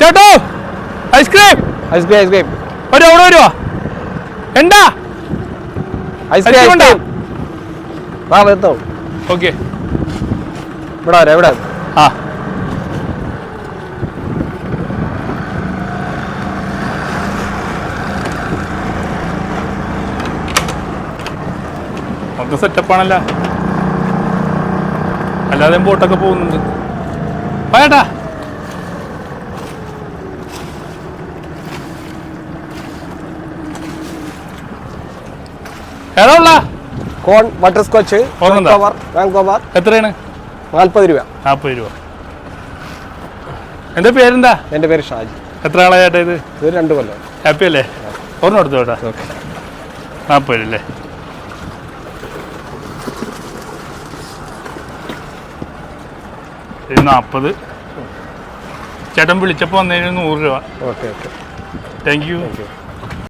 ചേട്ടോ ice cream. Ice cream ice cream. ഒരു അവിടെ വരുവാ? എന്താ ഐസ്ക്രീം ഉണ്ടോ? വാ വരുത്തോ. ഓക്കെ. ഇവിടെ വരാം ഇവിടെ ആ. മൊത്തം സെറ്റപ്പാണല്ലോ അല്ലാതെ ബോട്ടൊക്കെ പോകുന്നുണ്ട്. പോയേട്ടാ ഏതാ ഉള്ള. കോൺ ബട്ടർ സ്കോച്ച്? വാങ്കോവർ എത്രയാണ്? നാൽപ്പത് രൂപ. നാൽപ്പത് രൂപ. എന്റെ പേരെന്താ? എന്റെ പേര് ഷാജി. എത്ര ആളാ ചേട്ടാ ഇത്? ഇത് രണ്ട് കൊല്ലം. ഹാപ്പി അല്ലേ? ഒരെണ്ണം എടുത്തു ചേട്ടാ നാൽപ്പത് അല്ലേ? നാൽപ്പത്. ചേട്ടൻ വിളിച്ചപ്പോൾ വന്നതിന് നൂറ് രൂപ. Okay okay. Thank you thank you